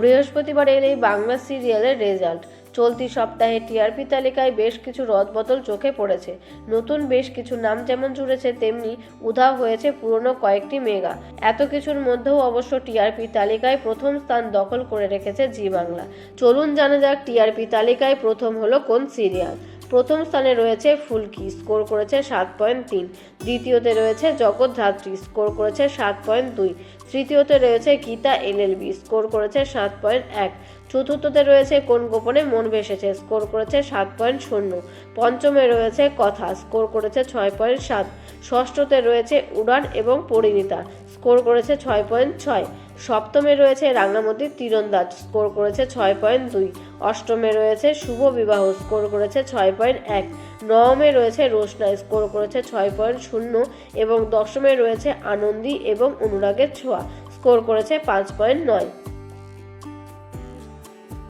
বৃহস্পতিবার এই বাংলা সিরিয়ালের রেজাল্ট। চলতি সপ্তাহে টিআরপি তালিকায় বেশ কিছু রদবদল চোখে পড়েছে। নতুন বেশ কিছু নাম যেমন জুড়েছে, তেমনি উধাও হয়েছে পুরনো কয়েকটি মেগা। এত কিছুর মধ্যেও অবশ্য টিআরপি তালিকায় প্রথম স্থান দখল করে রেখেছে জি বাংলা। চলুন জানা যাক টিআরপি তালিকায় প্রথম হলো কোন সিরিয়াল। প্রথম স্থানে রয়েছে ফুলকি, স্কোর করেছে সাত পয়েন্ট তিন। দ্বিতীয়তে রয়েছে জগৎধাত্রী স্কোর করেছে সাত পয়েন্ট দুই। তৃতীয়তে রয়েছে গীতা এলএলবি স্কোর করেছে সাত পয়েন্ট এক। চতুর্থতে রয়েছে কোন গোপনে মন ভেসেছে স্কোর করেছে সাত পয়েন্ট শূন্য। পঞ্চমে রয়েছে কথা। স্কোর করেছে ছয় পয়েন্ট সাত। ষষ্ঠতে রয়েছে উড়ান এবং পরিণীতা। স্কোর করেছে ছয় পয়েন্ট ছয়। সপ্তমে রয়েছে রাঙ্গামতির তীরন্দাজ স্কোর করেছে ছয় পয়েন্ট দুই। অষ্টমে রয়েছে শুভ বিবাহ, স্কোর করেছে ছয় পয়েন্ট এক। নবমে রয়েছে রোশনা স্কোর করেছে ছয় পয়েন্ট শূন্য এবং দশমে রয়েছে আনন্দী এবং অনুরাগের ছোঁয়া, স্কোর করেছে পাঁচ পয়েন্ট নয়।